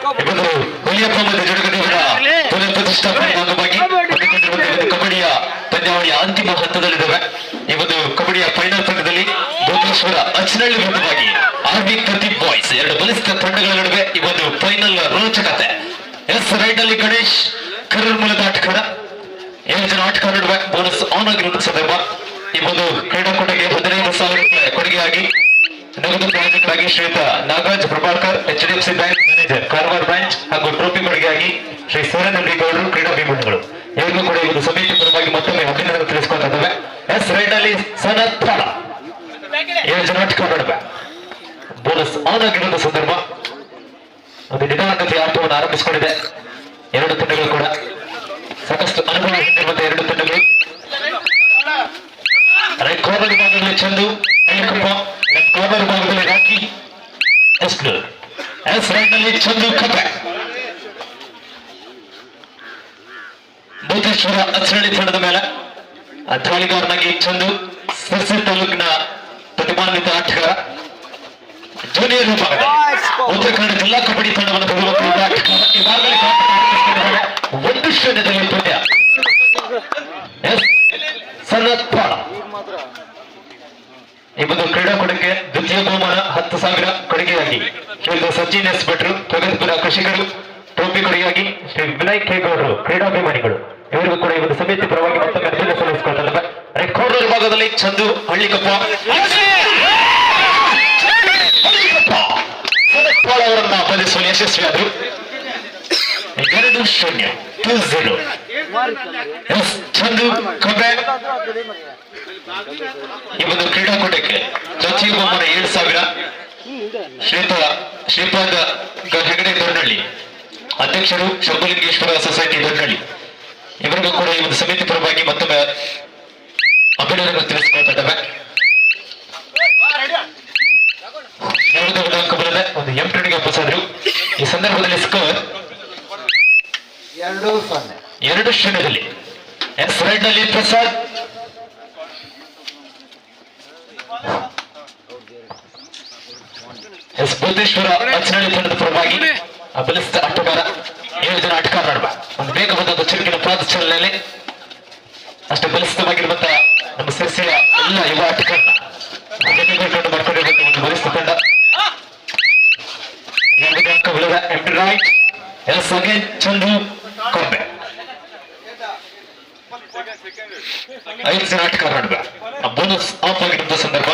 ಹುಲಿಯಪ್ಪ ಮತ್ತು ಜಡಗದೇವರ ಪುನಃ ಪ್ರತಿಷ್ಠಾಪನೆ ಅಂಗವಾಗಿ ಕಬಡ್ಡಿಯ ಪಂದ್ಯಾವಳಿಯ ಅಂತಿಮ ಹಂತದಲ್ಲಿದ್ದಾವೆ ಈ ಒಂದು ಕಬಡ್ಡಿಯ ಫೈನಲ್ ಪಂದ್ಯದಲ್ಲಿ ಭುವನೇಶ್ವರ ಅಚ್ಚನಹಳ್ಳಿ ವಿರುದ್ಧವಾಗಿ ಆರ್ಬಿ ಪ್ರದೀಪ್ ಬಾಯ್ಸ್ ಎರಡು ಬಲಿಷ್ಠ ತಂಡಗಳ ನಡುವೆ ಈ ಒಂದು ಫೈನಲ್ ರೋಚಕತೆ ಎಸ್ ರೈಟ್ ಅಲ್ಲಿ ಗಣೇಶ್ ಕರೂರ್ ಮೂಲದ ಆಟಗಾರ ಏಳು ಜನ ಆಟಗಾರ ನಡುವೆ ಬೋನಸ್ ಆನ್ ಆಗಿರುವ ಸಂದರ್ಭ ಈ ಒಂದು ಕ್ರೀಡಾಕೂಟಕ್ಕೆ ಹದಿನೈದು ಸಾವಿರ ರೂಪಾಯಿ ಕೊಡುಗೆಯಾಗಿ ಶ್ರೀಯುತ Nagaraj Prabhakar, H D F C bank manager, Karwar branch ಹಾಗೂ ಟ್ರೋಫಿ ಕೊಡುಗೆಯಾಗಿ ಶ್ರೀ ಸೂರ್ಯನಂದಿ ಗೌಡರು ಕ್ರೀಡಾಭಿಮಾನಿಗಳು ಇವರಿಗೂ ಕೂಡ ಒಂದು ಸಮಿತಿ ಪರವಾಗಿ ಮತ್ತೊಮ್ಮೆ ಅಭಿನಂದನೆ ತಿಳಿಸ್ಕೊಳ್ತಾ ಎಸ್ ರೈಟ್ ಅಲ್ಲಿ ಸನತ್ ತಾಳ ಏಳು ಜನ ಆಟಗಾರ ನಡುವೆ ಬೋನಸ್ ಆನ್ ಆಗಿರುವ ಸಂದರ್ಭ. ಒಂದು ನಿಧಾನಗತಿ ಆಟವನ್ನು ಆರಂಭಿಸಿಕೊಂಡಿದೆ. ಎರಡು ತಂಡಗಳು ಕೂಡ. ಸಾಕಷ್ಟು ಅನುಭವ ಹೊಂದಿರುವಂತಹ ಎರಡು ತಂಡಗಳು. ರೈಟ್ ಕಾರ್ನರ್ ಚಂದು ಕಾರ್ನರ್ ಭಾಗದಲ್ಲಿ ರಾಕಿ ಎಸ್ ಎಸ್ ರೈಟ್ನಲ್ಲಿ ಚಂದು ಕಪ್ಪೆ ಭೂತೇಶ್ವರ ಅಚ್ಚರಳ್ಳಿ ತಂಡದ ಮೇಲೆ ದಾಳಿಗಾರನಾಗಿ ಚಂದು ಸಿರ್ಸಿ ತಾಲೂಕಿನ ಪ್ರತಿಭಾನ್ವಿತ ಆಟಗಾರ ಜೂನಿಯರ್ ವಿಭಾಗದಲ್ಲಿ ಉತ್ತರ ಕನ್ನಡ ಜಿಲ್ಲಾ ಕಬಡ್ಡಿ ತಂಡವನ್ನು ಬಹುಮತ ಈಗಾಗಲೇ. ಒಂದು ಶೂನ್ಯದಲ್ಲಿ ಪಂದ್ಯ ಎಸ್ ಸನ್ನತ್ ಪಾಳ ಈ ಒಂದು ಕ್ರೀಡಾಕೂಟ ಸಾವಿರ ಕೊಡುಗೆಯಾಗಿ ಕೇಂದ್ರ ಸಚಿನ್ ಎಸ್ ಭಟ್ರು, ತೊಗರ್ಪುರ ಕೃಷಿಕರು, ಟ್ರೋಫಿ ಕೊಡುಗೆಯಾಗಿ ಶ್ರೀ ವಿನಯ್ ಕೇಗೌಡರು ಕ್ರೀಡಾಭಿಮಾನಿಗಳು. ಇವರಿಗೂ ಕೂಡ ಈ ಒಂದು ಸಮಿತಿ ಪರವಾಗಿ ಮತ್ತೊಮ್ಮೆ ಅಭಿನಂದನೆ ಸಲ್ಲಿಸಿಕೊಳ್ತಾರೆ ರೆಕಾರ್ಡ್ ವಿಭಾಗದಲ್ಲಿ ಭಾಗದಲ್ಲಿ ಚಂದು ಹಳ್ಳಿಕಪ್ಪ. ಅವರನ್ನ ಬಂಧಿಸುವಲ್ಲಿ ಯಶಸ್ವಿಯಾದರು ಎರಡು ಶೂನ್ಯ ಟೂ ಝೀರೋ ಎಸ್, ಚಂದು ಕಬೆ ಈ ಒಂದು ಕ್ರೀಡಾಕೂಟಕ್ಕೆ ಬಹುಮಾನ ಏಳು ಸಾವಿರ. ಶ್ರೀತ ಶ್ರೀಪಾದ ಗ- ಹೆಗಡೆ ದೊಡ್ಡಳ್ಳಿ ಅಧ್ಯಕ್ಷರು ಶಂಭುಲಿಂಗೇಶ್ವರ ಸೊಸೈಟಿ ದೊಡ್ಡಳ್ಳಿ ಇವರಿಗೂ ಕೂಡ ಈ ಒಂದು ಸಮಿತಿ ಪರವಾಗಿ ಮತ್ತೊಮ್ಮೆ ಅಭಿನಂದನೆ ತಿಳಿಸಿಕೊಳ್ತಾ ಇದ್ದಾವೆ. ಒಂದು ಎಂಟಣಿಗೆ ಒಪ್ಪಿಸಿದ್ರು ಈ ಸಂದರ್ಭದಲ್ಲಿ ಸ್ಕೋರ್ ಎರಡು ಸೊನ್ನೆ. ಎರಡು ಶೂನ್ಯದಲ್ಲಿ. ಎಸ್ ರೈಟ್ನಲ್ಲಿ ಪ್ರಸಾದ್. ಎಸ್ ಬುದ್ಧೇಶ್ವರ ಅಚ್ಚನಹಳ್ಳಿ ತಂಡದ ಪರವಾಗಿ ಆ ಬಲಿಷ್ಠ ಆಟಗಾರ ಏಳು ಜನ ಆಟಗಾರ ನಡುವೆ ಒಂದು ಬೇಗ ಬಂದ ಚುರುಕಿನ ಪಾದಚಾಲನೆಯಲ್ಲಿ ಅಷ್ಟು ಬಲಿಷ್ಠವಾಗಿರುವಂತಹ ನಮ್ಮ ಸಿರ್ಸಿಯ ಎಲ್ಲ ಯುವ ಆಟಗಾರನ ಜೊತೆಗೂಡಿಕೊಂಡು ಮಾಡ್ಕೊಂಡಿರುವಂತಹ ಒಂದು ಬಲಿಸಿದ ತಂಡ. ಯಾವುದೇ ಅಂಕ ವಿಳದ ಎಂಟು ರೈಟ್ ಎಸ್ ಅಗೇನ್ ಚಂದು ಐದು ಜನ ಆಟಗಾರ ನಡುವೆ ಆ ಬೋನಸ್ ಆಫ್ ಆಗಿರುವಂತಹ ಸಂದರ್ಭ.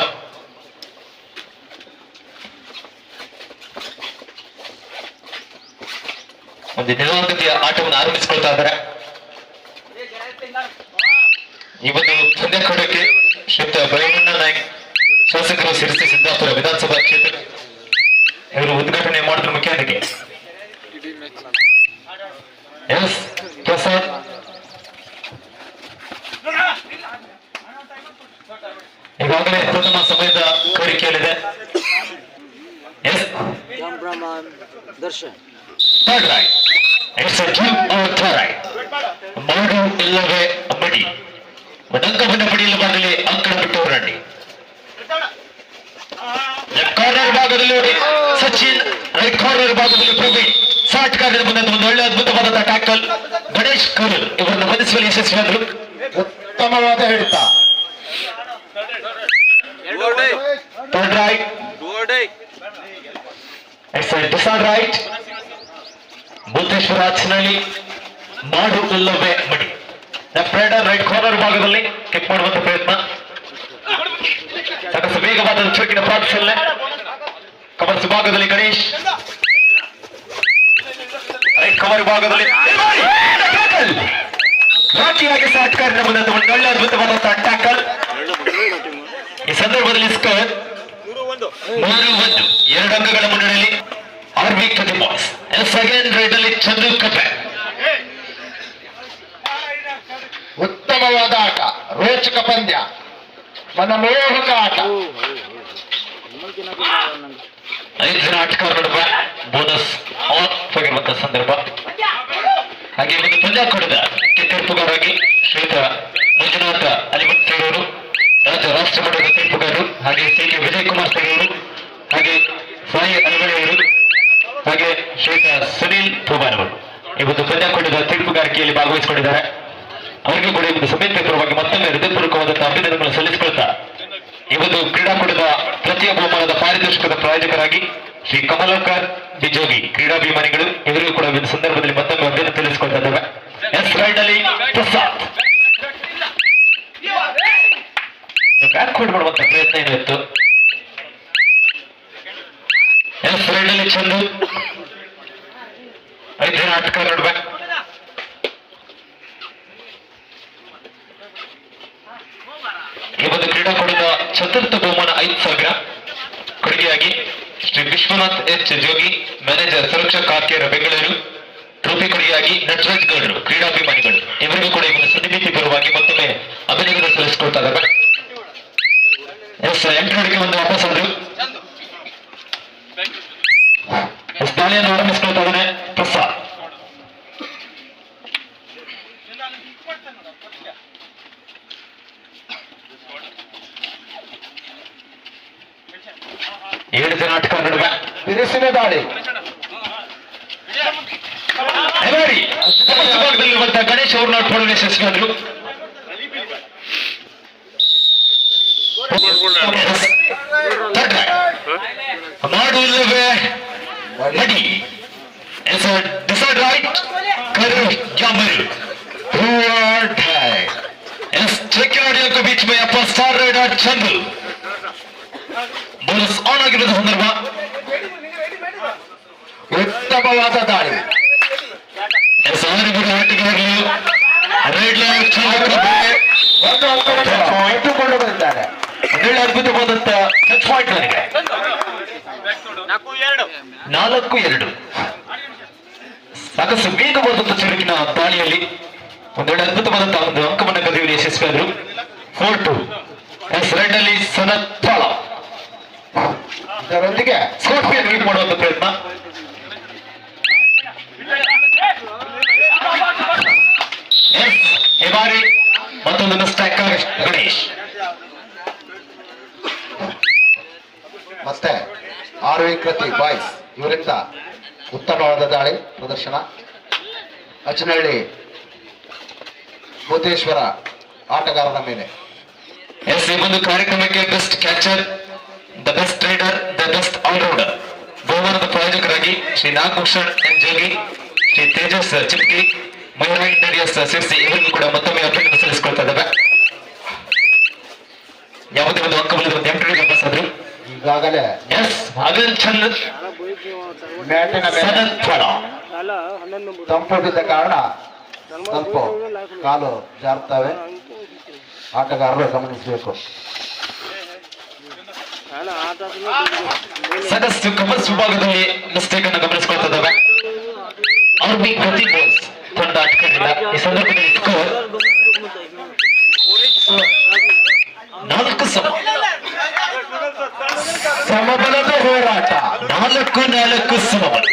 ಒಂದು ನಿಲುವಂಗತಿಯ ಆಟವನ್ನು ಆರಂಭಿಸಿಕೊಳ್ತಾ ಇದ್ದಾರೆ. ಈ ಒಂದು ಪಂದ್ಯಾಕೂಟಕ್ಕೆ ಶ್ರೀಯುತ ಭೈರಣ್ಣ ನಾಯ್ಕ್, ಶಾಸಕರು ಸಿರಿಸಿ ಸಿದ್ದಾಪುರ ವಿಧಾನಸಭಾ ಕ್ಷೇತ್ರ ಇವರು ಉದ್ಘಾಟನೆ ಮಾಡಿದ್ರು ಮುಖ್ಯ ಅತಿಥಿ. ಎಸ್, ಪ್ರಸಾದ್. ಈಗಾಗಲೇ ಪ್ರಥಮ ಸಮಯದ ಕೋರಿಕೆಯಲ್ಲಿದೆ. S. Darshan third raid it's a give or third raid ಮಾಡು ಇಲ್ಲವೇ ಮಡಿ ಒಂದು ಅಂಕವನ್ನು ಪಡೆಯಲು ಅಂಕಣ ಬಿಟ್ಟು ಹೊರಡಿ ಲೆಫ್ಟ್ ಕಾರ್ನರ್ ಭಾಗದಲ್ಲಿ ನೋಡಿ ಸಚಿನ್ ರೈಟ್ ಕಾರ್ನರ್ ಭಾಗದಲ್ಲಿ ಪ್ರವೀಣ್ ಶಾರ್ಟ್ ಕಾರ್ನರ್ ಮುಂದೆ ಒಂದು ಒಳ್ಳೆ ಅದ್ಭುತವಾದಂತಹ ಟ್ಯಾಕಲ್ ಗಣೇಶ್ ಕರೂರ್ ಇವರನ್ನು ಬಂಧಿಸುವಲ್ಲಿ ಯಶಸ್ವಿಯಾದರು ಉತ್ತಮವಾದ ಹಿಡಿತ third raid it's the third raid Buddheshwara Hachchanahalli ಮಾಡು ಇಲ್ಲವೇ ಮಡಿ. ಲೆಫ್ಟ್ ರೈಟ್ ಕಾರ್ನರ್ ಭಾಗದಲ್ಲಿ ಕಿಕ್ ಮಾಡುವಂತ ಪ್ರಯತ್ನ. ಸಾಕಷ್ಟು ವೇಗವಾದ ಚುರುಕಿನ ಪ್ರಾರ್ಥನೆ ಕಮರ್ಸ್ ಭಾಗದಲ್ಲಿ ಗಣೇಶ್. ರೈಟ್ ಕವರ್ ಭಾಗದಲ್ಲಿ ರಾಕಿಯಾಗಿ ಸಾಟ್ಕಾರಿನ ಮುಂದೆ ಒಂದು ಒಳ್ಳೆ ಅದ್ಭುತವಾದಂತಹ ಟ್ಯಾಕಲ್ ಈ ಸಂದರ್ಭದಲ್ಲಿ ಸ್ಕೋರ್ ಮೂರು ಒಂದು. ಎರಡು ಅಂಕಗಳ ಮುನ್ನಡೆಯಲ್ಲಿ R V S again raid ಅಲ್ಲಿ ಚಂದು ಕಪೆ ಉತ್ತಮವಾದ ಆಟ. ರೋಚಕ ಪಂದ್ಯ. ಮನಮೋಹಕ ಆಟ. ಐದು ಜನ ಆಟಗಾರ ನಡುವೆ ಬೋನಸ್ ಆಫ್ ಆಗಿರುವಂತಹ ಸಂದರ್ಭ. ಹಾಗೆ ಒಂದು ಪಂದ್ಯ ಕೊಡಿದ. ತೀರ್ಪುಗಾರರಾಗಿ ಶ್ವೇತ ಮಂಜುನಾಥ ಅಲಿಮಠ್ ಸೇರೋರು ರಾಜ್ಯ ರಾಷ್ಟ್ರ ಮಟ್ಟದ ತೀರ್ಪುಗಾರರು ಹಾಗೆ ಸಿ ಕೆ ವಿಜಯ್ ಕುಮಾರ್ ಅವರು, ಹಾಗೆ ಸಾಯಿ ಅಲಿಮಣಿ ಅವರು, ಹಾಗೆ ಶ್ರೀಯುತ ಸುನೀಲ್ ಪೂಬಾರ್ ಅವರು. ಇವತ್ತು ಕನ್ಯಾಕುಂಡದ ತೀರ್ಪುಗಾರಿಕೆಯಲ್ಲಿ ಭಾಗವಹಿಸಿಕೊಂಡಿದ್ದಾರೆ. ಅವರಿಗೆ ಕೂಡ ಇವತ್ತು ಸಮೇತ ಪರವಾಗಿ ಮತ್ತೊಮ್ಮೆ ಹೃದಯಪೂರ್ವಕವಾದಂತಹ ಅಭಿನಂದನೆಗಳನ್ನು ಸಲ್ಲಿಸಿಕೊಳ್ತಾ ಇವತ್ತು ಕ್ರೀಡಾಕೂಟದ ಪ್ರತಿಯೊಬ್ಬ ಬಹುಮಾನದ ಪಾರಿತೋಷಕದ ಪ್ರಾಯೋಜಕರಾಗಿ ಶ್ರೀ ಕಮಲಾಕರ್ ಬಿಜೋಗಿ ಕ್ರೀಡಾಭಿಮಾನಿಗಳು ಇವರಿಗೂ ಕೂಡ ಸಂದರ್ಭದಲ್ಲಿ ಮತ್ತೊಮ್ಮೆ ಅಭಿನಂದನೆ ತಿಳಿಸಿಕೊಳ್ತಾ ಇದ್ದೇವೆ. ಎಸ್ ರೈಡ್ ಅಲ್ಲಿ ಪ್ರಸಾದ್. ಬ್ಯಾಕ್ವರ್ಡ್ ಮಾಡುವಂತ ಪ್ರಯತ್ನ ಏನಿತ್ತು ರೈಡ್ ಅಲ್ಲಿ ಚಂದು. ಐದು ನಾಟಕ ನಡುವೆ ಈ ಒಂದು ಕ್ರೀಡಾಕೂಟದ ಚತುರ್ಥ ಬಹುಮಾನ ಐದು ಸಾವಿರ. ಕೊಡುಗೆಯಾಗಿ Shri Vishwanath H Jogi manager Suraksha Karkera, Bengaluru. Trophy ಕೊಡುಗೆಯಾಗಿ ನಟರಾಜ್ ಗೌಡರು, ಕ್ರೀಡಾಭಿಮಾನಿಗಳು. ಇವರಿಗೂ ಕೂಡ ಇವತ್ತು ಸನ್ನಿಧಿ ಪರವಾಗಿ ಮತ್ತೊಮ್ಮೆ ಅಭಿನಂದನೆ ಸಲ್ಲಿಸಿಕೊಳ್ತಾ ಇದ್ದಾರೆ. ಎಸ್ ಎಂಟರೊಳಗೆ ಒಂದು ವಾಪಸ್ ಆದ್ರು ಎಸ್ ದಾಳಿಯನ್ನು ಆರಂಭಿಸ್ಕೊಳ್ತಾ ಇದ್ದಾನೆ ಪ್ರಸಾದ್ ಏಳು ಜನ ನಾಟಕ ನಡುವೆ ಬಿರುಸಿನ ದಾಳಿ. ಗಣೇಶ್ ಅವ್ರನ್ನ ಯಶಸ್ವಿಯಾದ್ರು ಮಡಿ ಡಿಸೈಡ್ ರೈಟ್ करो जामर Who are they? इस खिलाड़ियों के बीच में अपना star rider Chandu bonus on ಆಗಿರೋದು ಸಂದರ್ಭ ಉತ್ತಮವಾದ ದಾಳಿ ಎಸ್ ಆರಿಗುರು ಆಟಗಾರರು ರೈಡ್ ಲೈನ್ ಚಂದ್ರ ಒಂದು ಅಂಕವನ್ನು ಇಟ್ಟುಕೊಂಡು ಬಂದಿದ್ದಾರೆ ಒಳ್ಳೆ ಅದ್ಭುತವಾದಂತ ಟಚ್ ಪಾಯಿಂಟ್ ನನಗೆ ನಾಲ್ಕು ಎರಡು. ಸಾಕಷ್ಟು ವೇಗವಾದಂತ ಚುರುಕಿನ ದಾಳಿಯಲ್ಲಿ ಒಂದೆರಡು ಅದ್ಭುತವಾದಂತಹ ಒಂದು ಅಂಕವನ್ನು ಕದಿಯುವ ಯಶಸ್ವಿಯಾದರು ಫೋರ್ ಟು ಎಸ್ ರೆಡ್ ಅಲ್ಲಿ ಸನತ್ ಪಾಳ ಇದರೊಂದಿಗೆ ಸ್ಕೋರ್ಪಿಯನ್ ಲೀಡ್ ಮಾಡುವಂತ ಪ್ರಯತ್ನ. ಎಸ್ ಈ ಬಾರಿ ಮತ್ತೊಂದು ಗಣೇಶ್ ಮತ್ತೆ ವಿಕೃತಿ ಬಾಯ್ಸ್, ಇವರಿಂದ ಉತ್ತಮವಾದ ದಾಳಿ, ಪ್ರದರ್ಶನ. ಅಚ್ಚನಹಳ್ಳಿ ಭೂತೇಶ್ವರ ಆಟಗಾರರ ಮೇಲೆ. ಎಸ್ ಈ ಒಂದು ಕಾರ್ಯಕ್ರಮಕ್ಕೆ best catcher the best raider the best all rounder ಬಹುಮಾನದ ಪ್ರಾಯೋಜಕರಾಗಿ ಶ್ರೀ ನಾಗಭೂಷಣ್, ಎನ್ ಜೋಗಿ, ಶ್ರೀ ತೇಜಸ್ ಚಿಪ್ಪಿ ಮಹಿಳಾ ಇಂಟೀರಿಯರ್ಸ್, ಸೇರಿಸಿ ಇವರಿಗೂ ಕೂಡ ಮತ್ತೊಮ್ಮೆ ಅಭಿನಂದನೆ ಸಲ್ಲಿಸಿಕೊಳ್ತಾ ಇದ್ದಾವೆ. ಯಾವುದೇ ಒಂದು ಅಂಕವನ್ನು ಎಂಟು ಆದ್ರು ಈಗಾಗಲೇ ಎಸ್ ಮ್ಯಾಟಿನ ಕಾರಣ ಸ್ವಲ್ಪ ಕಾಲು ಜಾರ್ತವೆ. ಆಟಗಾರರು ಗಮನಿಸಬೇಕು. ಸದಸ್ಯ ಕಮರ್ಸ್ ವಿಭಾಗದಲ್ಲಿ ಮಿಸ್ಟೇಕ್ ಅನ್ನು ಗಮನಿಸಿಕೊಳ್ತಾ ಇದ್ದಾವೆ ಬಿ ಪ್ರತಿ ಬೋಲ್ಸ್ ತಂಡ ಈ ಸಂದರ್ಭದಲ್ಲಿ ಸ್ಕೋರ್ ನಾಲ್ಕು ಸಮ ಸಮಬಲದ ಹೋರಾಟ. ನಾಲ್ಕು ನಾಲ್ಕು ಸಮಬಲ.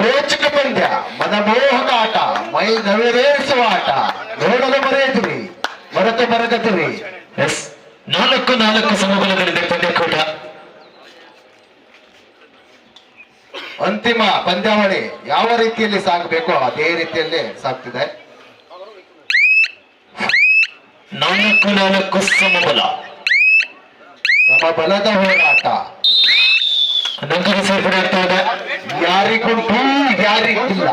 ರೋಚಕ ಪಂದ್ಯ, ಮನಮೋಹಕ ಆಟ, ಮೈ ನವಿರೇರಿಸುವ ಆಟ. ನೋಡಲು ಬರೆಯದಿರಿ ಮರೆತು ಮರಗತಿರಿ ಎಸ್, ನಾಲ್ಕು ನಾಲ್ಕು ಸಮಬಲಗಳಿದೆ ಪಂದ್ಯಕೂಟ ಅಂತಿಮ ಪಂದ್ಯಾವಳಿ ಯಾವ ರೀತಿಯಲ್ಲಿ ಸಾಗಬೇಕು ಅದೇ ರೀತಿಯಲ್ಲಿ ಸಾಗ್ತಿದೆ. ನಾಲ್ಕು ನಾಲ್ಕು ಸಮಬಲ. ಸಮಬಲದ ಹೋರಾಟ ನಂತರ ಸೇರ್ಪಡೆ ಯಾರಿಗುಂಟು ಯಾರಿಗಿಲ್ಲ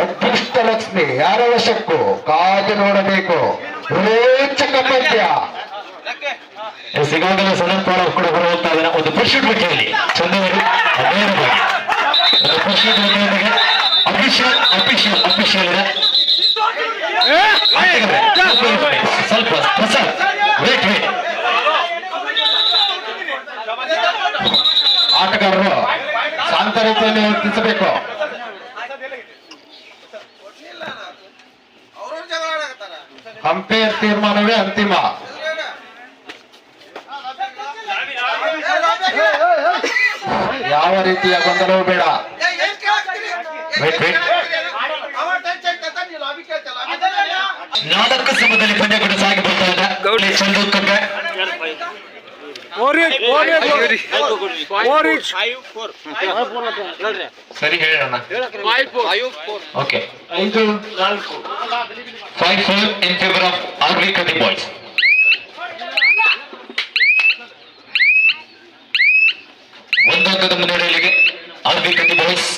ಅದೃಷ್ಟ ಲಕ್ಷ್ಮಿ ಯಾರ ವಶಕ್ಕೂ ಕಾದು ನೋಡಬೇಕು ರೋಚಕ ಪದ್ಯ ಸಿಗಾಗಲೇ ಸನತ್ ಪಾಲ್ ಕೂಡ ಬರುವಂತ ಒಂದು ಪುರುಷ ಬಟ್ಟೆಯಲ್ಲಿ ಚಂದವರು ನೇರವಾಗಿ ಒಂದು ಅಫಿಷಿಯಲ್ ಇದೆ ಸ್ವಲ್ಪ ಪ್ರಸಾದ್ ಆಟಗಾರರು ಶಾಂತ ರೀತಿಯಲ್ಲಿ ವರ್ತಿಸಬೇಕು. ಹಂಪೆ ತೀರ್ಮಾನವೇ ಅಂತಿಮ. ಯಾವ ರೀತಿಯ ಗೊಂದಲವೂ ಬೇಡ. ನಾಡಕ್ಕೆ ಸಮಯದಲ್ಲಿ ಪಂದ್ಯ ಕೂಡ ಸಾಗಿ ಬರ್ತಾ ಇದೆ. ಗೌಳಿ ಚಂದ್ರ ಸರಿ ಹೇಳೋಣ ಓಕೆ ಐದು five four in favour of R V Kadi boys ಒಂದು ಅಂಕದ ಮುನ್ನಡೆಯಲ್ಲಿಗೆ R V Kadi boys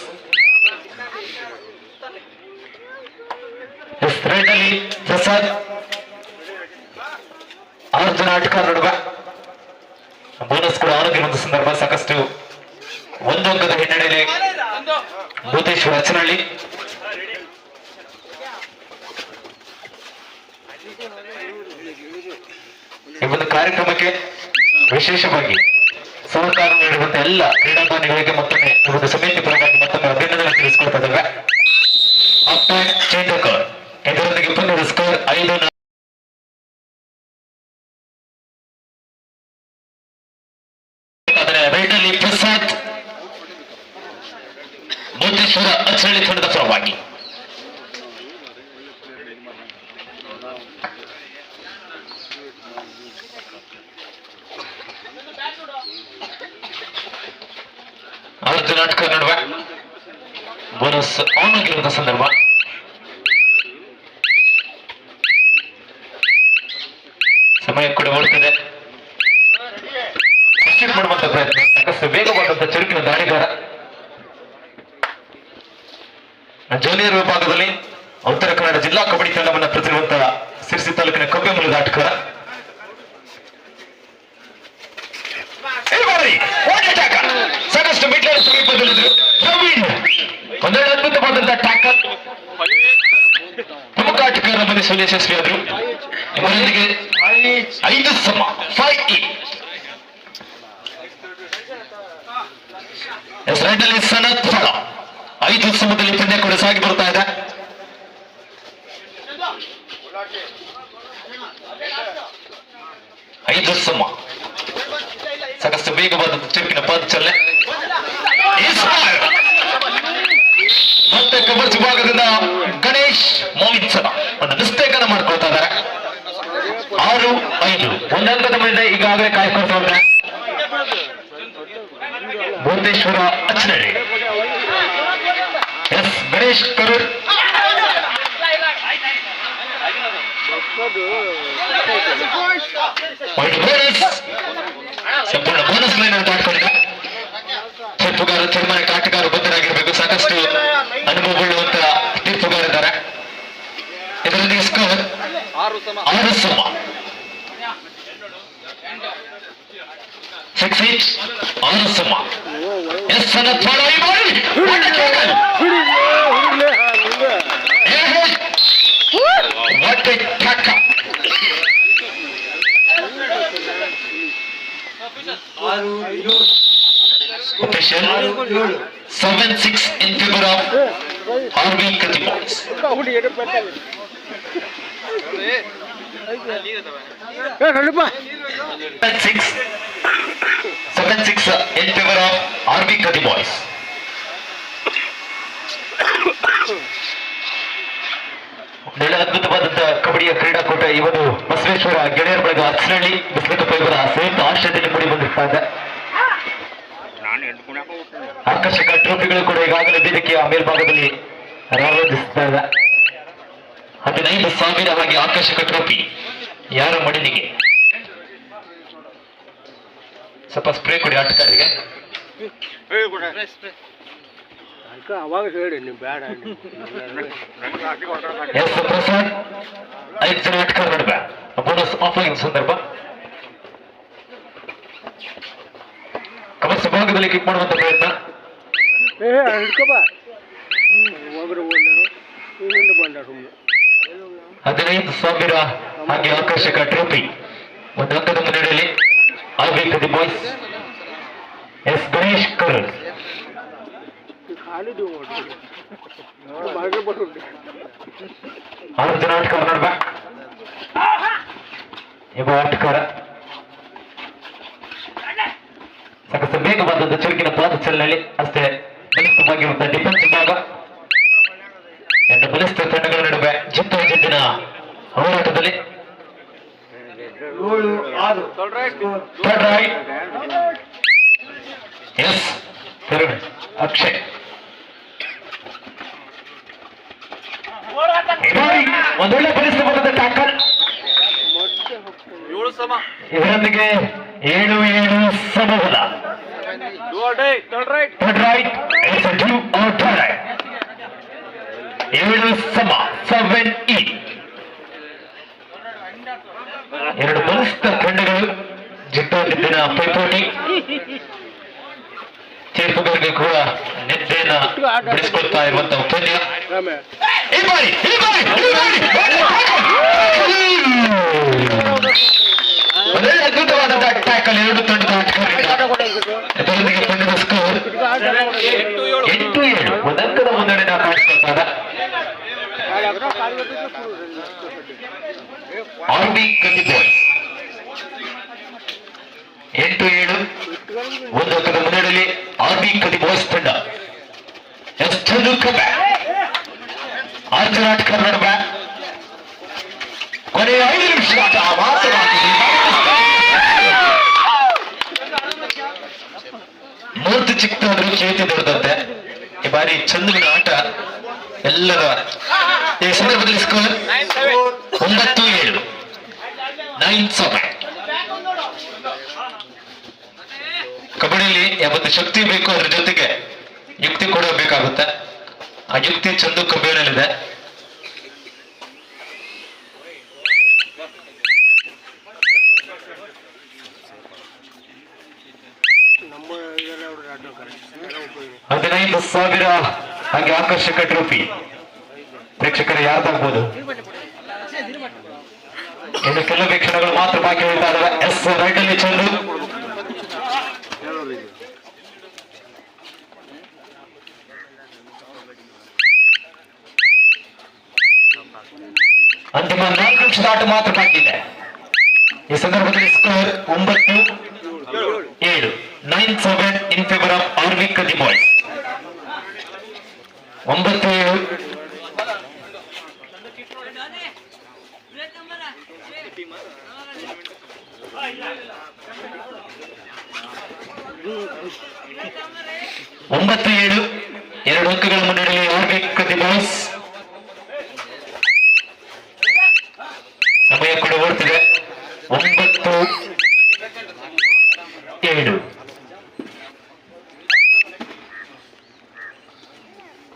raid ಅಲ್ಲಿ ಪ್ರಸಾದ್ ಆರು ಜನ ಆಟಗಾರ ನಡುವೆ ಒಂದು ಸಂದರ್ಭ ಸಾಕಷ್ಟು ಒಂದು ಅಂಕದ ಹಿನ್ನಡೆಯಲ್ಲಿ ಭೂತೇಶ್ವರ ಹಚ್ಚನಹಳ್ಳಿ ಈ ಒಂದು ಕಾರ್ಯಕ್ರಮಕ್ಕೆ ವಿಶೇಷವಾಗಿ ಸಹಕಾರ ನೀಡಿರುವಂತಹ ಎಲ್ಲ ಕ್ರೀಡಾಭಿಮಾನಿಗಳಿಗೆ ಮತ್ತೊಮ್ಮೆ ಒಂದು ಸಮಿತಿ ಪರವಾಗಿ ಮತ್ತೊಮ್ಮೆ ಅಭಿನಂದನೆ ತಿಳಿಸಿಕೊಳ್ತಾ ಇದ್ದೇವೆ. ಚೇತಕ, ಇದರೊಂದಿಗೆ ಪಂದ್ಯದ ಸ್ಕೋರ್ ಐದು ಭೂತೇಶ್ವರ ಅಚ್ಚಳಿ ತಂಡದ ಪರವಾಗಿ. ಆವತ್ತು ನಾಟಕ ನಡುವೆ ಬೋನಸ್ ಆನ್ ಆಗಿರುವಂತ ಸಂದರ್ಭ. ಸಮಯ ಕೂಡ ಓಡ್ತದೆ ಅಚೀವ್ ಮಾಡುವಂತ ಪ್ರಯತ್ನ ಸಾಕಷ್ಟು ವೇಗವಾದಂತ ಚುರುಕಿನ ದಾಳಿಗಾರ ಜೂನಿಯರ್ ವಿಭಾಗದಲ್ಲಿ ಉತ್ತರ ಕನ್ನಡ ಜಿಲ್ಲಾ ಕಬಡ್ಡಿ ತಂಡವನ್ನು ಪ್ರತಿನಿಧಿಸುವಂತಹ ಸಿರಿಸಿ ತಾಲೂಕಿನ ಕಬ್ಬೆ ಮೂಲದ ಸಾಕಷ್ಟು ಸಮೀಪದಲ್ಲಿದ್ದರು ಪ್ರವೀಣ್, ಒಂದೆರಡು ಅದ್ಭುತವಾದಂತಹ ಟ್ಯಾಕಲ್ ಪ್ರಮುಖ ಆಟಗಾರರ ಬಂಧಿಸಲು ಯಶಸ್ವಿಯಾದರು ಇವರೊಂದಿಗೆ ಐದು ಸಮ ಫೈವ್ ಇ ರೈಟಲ್ಲಿ ಸನತ್ ಐದು ಪಂದ್ಯ ಕೂಡ ಸಾಗಿ ಬರ್ತಾ ಇದೆ. ಐದು ಸಮ ಸಾಕಷ್ಟು ವೇಗವಾದ ಚುರುಕಿನ ಪಾದ ಚಲನೆ ಮತ್ತೆ ಕಬರ್ಜ್ ಭಾಗದಿಂದ ಗಣೇಶ್ ಮೋಹಿತ್ಸನ. ಒಂದು ಮಿಸ್ಟೇಕ್ ಅನ್ನ ಮಾಡ್ಕೊಳ್ತಾ ಇದ್ದಾರೆ. ಆರು, ಐದು. ಒಂದಂಕದ ಮೇಲೆ ಈಗಾಗಲೇ ಕಾಯ್ಕೊಳ್ತಾ ಇದ್ದಾರೆ ಭುವನೇಶ್ವರ ಕರೂರ್ ಬೋನಸ್ ಸಂಪೂರ್ಣ ಬೋನಸ್ ಲೈನ್ ಅಂತ ಆಡ್ಕೊಂಡಿದ್ದ ತೀರ್ಪುಗಾರ ತೀರ್ಮಾನ ಆಟಗಾರ ಬದ್ಧರಾಗಿರ್ಬೇಕು. ಸಾಕಷ್ಟು ಅನುಭವಗೊಳ್ಳುವಂತ ತೀರ್ಪುಗಳಿದ್ದಾರೆ ಇದರೊಂದಿಗೆ ಸ್ಕೋರ್ ಆರು ಸಮ. ಸಿಕ್ಸ್ ಆರು ಸಮ. ಎಸ್ ಅನ್ನ ಥೋಡ ಈ ಬಾರಿ ಒಳ್ಳೆ tackle. ಏ ಹೇ. What a tackle. Special figure ಅದ್ಭುತವಾದಂತಹ ಕಬಡ್ಡಿಯ ಕ್ರೀಡಾಕೂಟ ಇವತ್ತು ಬಸವೇಶ್ವರ ಗೆಳೆಯರ ಬಳಗ ಅಚ್ಚರಳ್ಳಿ ಬಸವೇಶ್ವರ ಸೆ ಇದೆ ಆಕರ್ಷಕ ಟ್ರೋಫಿಗಳು ಕೂಡ ಈಗಾಗಲೇ ವೇದಿಕೆಯ ಮೇಲ್ಭಾಗದಲ್ಲಿ ರಾರೋಧಿಸ್ತಾ ಇದೆ. ಹದಿನೈದು ಸಾವಿರ ಹಾಗೆ ಆಕರ್ಷಕ ಟ್ರೋಫಿ ಯಾರ ಮಡಿಲಿಗೆ? ಸ್ವಲ್ಪ ಸ್ಪ್ರೇ ಕೊಡಿ ಆಟಗಾರರಿಗೆ. ಅವಾಗ ಹೇಳಿ ನೀವು ಬೇಡ. ಎಸ್ ಪ್ರಸಾದ್ ಐದು ಜನ ಆಟಗಾರ ನಡುವೆ. ಬೋನಸ್ ಆಫ್ಲೈನ್ ಸಂದರ್ಭ. ಕಮರ್ಸ್ ಭಾಗದಲ್ಲಿ ಕಿಕ್ ಮಾಡುವಂತ ಪ್ರಯತ್ನ. ಹದಿನೈದು ಸಾವಿರ ಹಾಗೆ ಆಕರ್ಷಕ ಟ್ರೋಫಿ ಒಂದು ಅಂಕದ ಮುನ್ನಡೆಯಲ್ಲಿ ಆಗಬೇಕು ಬಾಯ್ಸ್ ಎಸ್ ಗಣೇಶ್ ಕರ್. ಆರು ಜನ ಆಟಗಾರ ನಡುವೆ ಇವ ಆಟಗಾರ. ಸಾಕಷ್ಟು ವೇಗವಾದಂತ ಚುರುಕಿನ ಪಾದ ಚಲನೆಯಲ್ಲಿ ಅಷ್ಟೇ. ಬಲಿಷ್ಠವಾಗಿರುವಂತಹ ಡಿಫೆನ್ಸ್ ಭಾಗ ಎರಡು ಬಲಿಷ್ಠ ತಂಡಗಳ ನಡುವೆ ಜಿದ್ದು ಜಿದ್ದಿನ ಹೋರಾಟದಲ್ಲಿ. ಎಸ್ ಅಕ್ಷಯ್ ಒಂದೊಳ್ಳೆ ಪರಿಸ್ಥಿತಿ ಬರುತ್ತೆ ಟ್ಯಾಕಲ್ ಇದರೊಂದಿಗೆ ಏಳು ಏಳು ಸಮೂಹದ. Third raid it's a do or third ಏಳು ಸಮ ಸೆವೆನ್ ಇ ಎರಡು ಬಲಿಷ್ಠ ತಂಡಗಳು ಜಿದ್ದಾಗಿದ್ದಿನ ಪೈಪೋಟಿ. ತೀರ್ಪುಗಾರರಿಗೆ ಕೂಡ ನಿದ್ದೆಯನ್ನ ಬಿಡಿಸ್ಕೊಳ್ತಾ ಇರುವಂತಹ ಪಂದ್ಯ ರಾಮೆ ಈ ಬಾರಿ ಈ ಬಾರಿ ಈ ಬಾರಿ ಒಳ್ಳೆ ಅದ್ಭುತವಾದ ಟ್ಯಾಕಲ್ ಎರಡು ತಂಡದ ಆಟಗಾರರಿಂದ ಇದರೊಂದಿಗೆ ಪಂದ್ಯದ ಸ್ಕೋರ್ ಎಂಟು ಏಳು ಒಂದಂಕದ ಮುನ್ನಡೆ ನಾವು ಕಾಣಿಸ್ಕೊಳ್ತಾರ ಆರ್ ಬಿ ಕಂದಿದ್ದಾರೆ ಎಂಟು ಏಳು ಒಂದು ಅಂಕದ ಮುನ್ನಡೆಯಲ್ಲಿ ಆರ್ ಬಿ ಕದಿ ಬಾಯ್ಸ್ ತಂಡ ಎಷ್ಟು ಕಬ್ಬೆ ಆರ್ಚನಾಟ್ ಕನ್ನಡ ಬ್ಯಾಟ್ ಕೊನೆಯ ಐದು ನಿಮಿಷ ಆಟ ಮಾತ್ರ ಬಾಕಿ ಇದೆ. ಮೂರ್ತಿ ಚಿಕ್ಕದಾದ್ರೂ ಚೇತಿ ದೊಡ್ಡದಂತೆ ಈ ಬಾರಿ ಚಂದ್ರನ ಆಟ ಎಲ್ಲರ ಈ ಸಂದರ್ಭದಲ್ಲಿ ಸ್ಕೋರ್ ಒಂಬತ್ತು ಏಳು. ನೈನ್ ಸೆವೆನ್ ಕಬಡ್ಡಿಯಲ್ಲಿ ಯಾವತ್ತು ಶಕ್ತಿ ಬೇಕು ಅದ್ರ ಜೊತೆಗೆ ಯುಕ್ತಿ ಕೂಡ ಬೇಕಾಗುತ್ತೆ. ಆ ಯುಕ್ತಿ ಚಂದು ಕಬ್ಬಿಣಲ್ಲಿದೆ ನಮ್ಮ ಇದೆಲ್ಲ ಅವ್ರು ಅಡ್ಡ ಎಲ್ಲ ಉಪಯೋಗ ಹದಿನೈದು ಸಾವಿರ ಹಾಗೆ ಆಕರ್ಷಕ ಟ್ರೋಫಿ. ಪ್ರೇಕ್ಷಕರು ಯಾರ್ದಾಗ್ಬೋದು? ಇನ್ನು ಕೆಲವು ವೀಕ್ಷಣೆಗಳು ಮಾತ್ರ ಬಾಕಿ ಹೇಳ್ತಾ ಎಸ್ ರೈಟ್ ಅಲ್ಲಿ ಚಂದು ಅಂತಿಮ ನಾಲ್ಕು ನಿಮಿಷದ ಆಟ ಮಾತ್ರ ಬಾಕಿ ಇದೆ. ಈ ಸಂದರ್ಭದಲ್ಲಿ ಸ್ಕೋರ್ ಒಂಬತ್ತು, ಏಳು nine seven in favour of RVK the boys ಒಂಬತ್ತು ಏಳು ಒಂಬತ್ತು ಏಳು ಎರಡು ಅಂಕಗಳ ಮುನ್ನಡೆಯಲ್ಲಿ ಆರ್ವಿ ಕದಿ ಬಾಯ್ಸ್ ಸಮಯ ಕೂಡ ಓಡ್ತಿದೆ ಒಂಬತ್ತು ಏಳು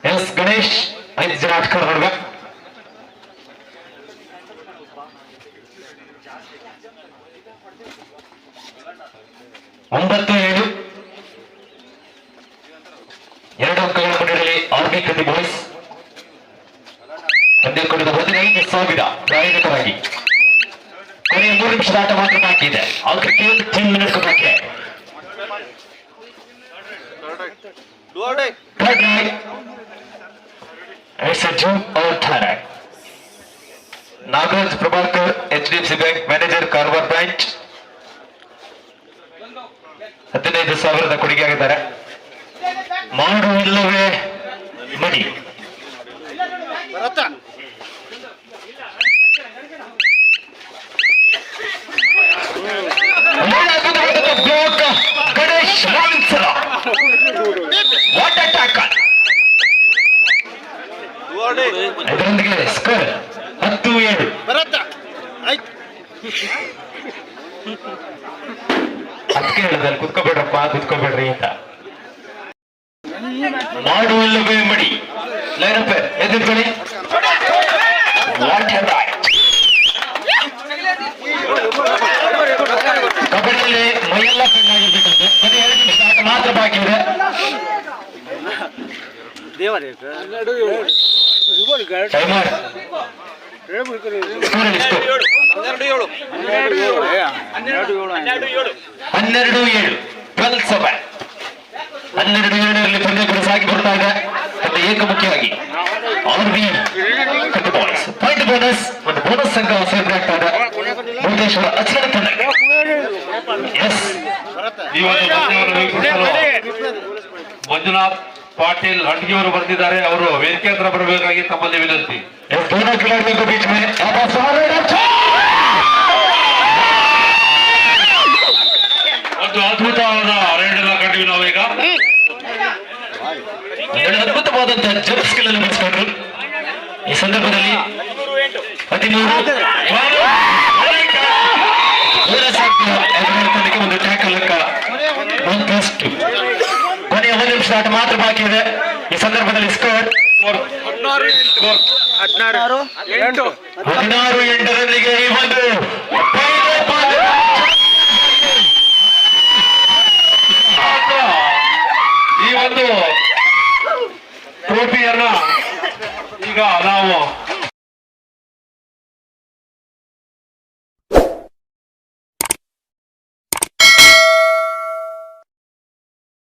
ಎಸ್ ಗಣೇಶ್ ಐದು ಜನ ಆಟಗಾರ ನೋಡುವ ಒಂಬತ್ತು ಏಳು ಎರಡು ಅಂಕಗಳ ಮುನ್ನಡೆಯಲ್ಲಿ ಆರ್ಮಿ ಕದಿ ಬಾಯ್ಸ್ ಪಂದ್ಯ ಕೊಡದ ಹದಿನೈದು ಸಾವಿರ ಪ್ರಾಯೋಗಿಕವಾಗಿ ಕೊನೆಯ ಮೂರು ನಿಮಿಷದ ಆಟ ಮಾತ್ರ ಬಾಕಿ ಇದೆ ಆದ್ರೆ ಕೇವಲ ತೀನ್ ಮಿನಿಟ್ ಬಾಕಿ है Third right. It's a jump or third right. Nagaraj Prabhakar H D F C bank manager Karwar branch ಹದಿನೈದು ಸಾವಿರದ ಕೊಡುಗೆ ಆಗಿದ್ದಾರೆ ಮಾಡು ಇಲ್ಲವೇ ಮಡಿ ಒಳ್ಳೆ ಬ್ಲಾಕ್ ಗಣೇಶ್ ಮಾನ್ಸರ ವಾಟ್ ಅಟ್ಯಾಕ್ ಇದರೊಂದಿಗೆ ಸ್ಕೋರ್ ಹತ್ತು ಏಳು. ಅದಕ್ಕೆ ಹೇಳಿದಲ್ಲಿ ಕುತ್ಕೋಬೇಡ್ರಪ್ಪ ಕುತ್ಕೋಬೇಡ್ರಿ ಅಂತ. ಮಾಡು ಇಲ್ಲವೇ ಮಡಿ ಲೈನಪ್ ಎದುರುಗಡೆ ವಾಟ್ ರೈಟ್ ಕಬಡ್ಡಿಯಲ್ಲಿ ಮೈಯೆಲ್ಲ ಕಣ್ಣಾಗಿರ್ಬೇಕಂತೆ ಬರೀ ಎರಡು ನಿಮಿಷ ಆಟ ಮಾತ್ರ ಬಾಕಿ ಇದೆ ಹನ್ನೆರಡು ಏಳು ಇವರು ಗರಡ್ ಟೈಮರ್ ಹೇಳ್ಬಿಡ್ತಾರೆ ಸ್ಕೋರಲ್ಲಿ ಸ್ಕೋರ್ ಹನ್ನೆರಡು ಏಳು ಹನ್ನೆರಡು ಏಳು ಹನ್ನೆರಡು ಏಳು ಟ್ವೆಲ್ ಸೆವೆನ್ ಹನ್ನೆರಡು ಏಳರಲ್ಲಿ ಪಂದ್ಯ ಕೂಡ ಸಾಗಿ ಬರ್ತಾ ಇದೆ. ಮತ್ತೆ ಏಕಮುಖಿಯಾಗಿ R B boys point bonus ಒಂದು ಬೋನಸ್ ಸಂಘ ಸೇರ್ಪಡೆ ಆಗ್ತಾ ಇದೆ. ಮುರುಗೇಶ್ವರ ಅಚ್ಚರ ತಂಡ. ಎಸ್ ಈ ಒಂದು ಮಂಜುನಾಥ್ ಪಾಟೀಲ್ ಹಂಡಿಗೆಯವರು ಬರ್ತಿದ್ದಾರೆ. ಅವರು ವೇದಿಕೆ ಹತ್ರ ಬರಬೇಕಾಗಿ ತಮ್ಮಲ್ಲಿ ವಿನಂತಿ. ಒಂದು ಅದ್ಭುತವಾದ ಅರಣ್ಯ ಕಂಡಿವಿ ನಾವೀಗ. ಅದ್ಭುತವಾದಂತಹ ಜಂಪ್ ಸ್ಕಿಲ್ ಅನ್ನು ಬಳಸಿಕೊಂಡ್ರು. ಈ ಸಂದರ್ಭದಲ್ಲಿ ಹದಿಮೂರು ಒಂದು ಟ್ಯಾಕಲ್ ಲೆಕ್ಕ ಕೊನೆಯ ಒಂದು ನಿಮಿಷ ಆಟ ಮಾತ್ರ ಬಾಕಿ ಇದೆ. ಈ ಸಂದರ್ಭದಲ್ಲಿ ಸ್ಕೋರ್ ಹದಿನಾರು ಎಂಟು. ಹದಿನಾರು ಈ ಒಂದು final ಪಂದ್ಯ. ಈ ಈಗ ನಾವು